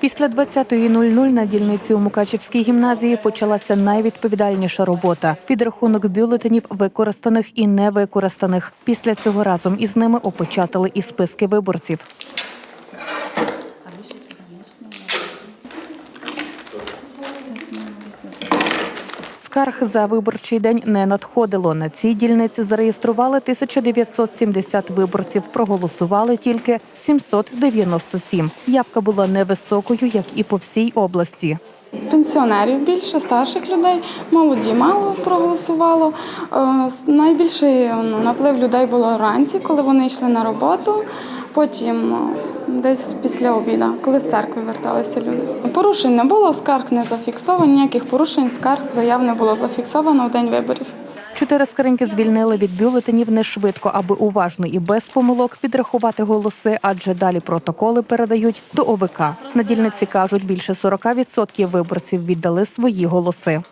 Після 20.00 на дільниці у Мукачівській гімназії почалася найвідповідальніша робота підрахунок бюлетенів використаних і невикористаних. Після цього разом із ними опечатали і списки виборців. Скарг за виборчий день не надходило. На цій дільниці зареєстрували 1970 виборців. Проголосували тільки 797. Явка була невисокою, як і по всій області. Пенсіонерів більше, старших людей, молоді мало проголосувало. Е, Найбільший ну, наплив людей було вранці, коли вони йшли на роботу. Потім десь після обіду, коли з церкви верталися люди. Порушень не було, скарг не зафіксовано, ніяких порушень, скарг, заяв не було зафіксовано в день виборів. Чотири скриньки звільнили від бюлетенів не швидко, аби уважно і без помилок підрахувати голоси, адже далі протоколи передають до ОВК. На дільниці кажуть, більше 40% виборців віддали свої голоси.